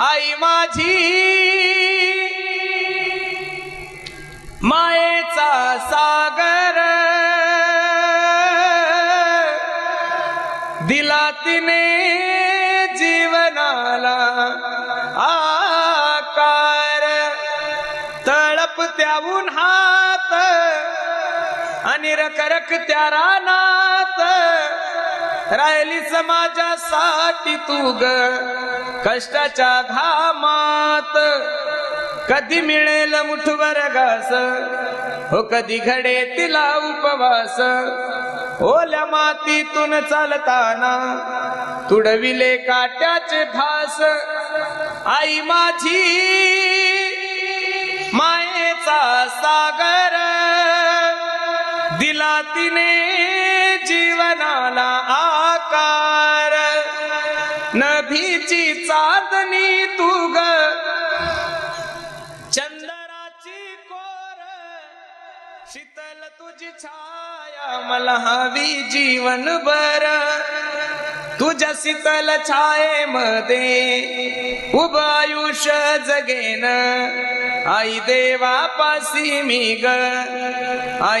आई माझी मायेचा सागर दिला तिने जीवनाला आकार. तळप त्याहून हात आणि रकरक त्या रानात राहिली समाजासाठी तू ग. कष्टाच्या घामात कधी मिळेल मुठभर घास? हो कधी घडे तिला उपवास? ओल्या मातीतून चालताना तुडविले काट्याचे फास आई माझी मायेचा सागर. दिला तिने जीवनाला आकार. नभीची चांदणी तुग. ग चंदराची कोर. शीतल तुझी छाया मला हवी जीवन बर तुझ्या शीतल छायेमध्ये मध्ये आयुष्य जगेन. आई देवापासी मी ग. आई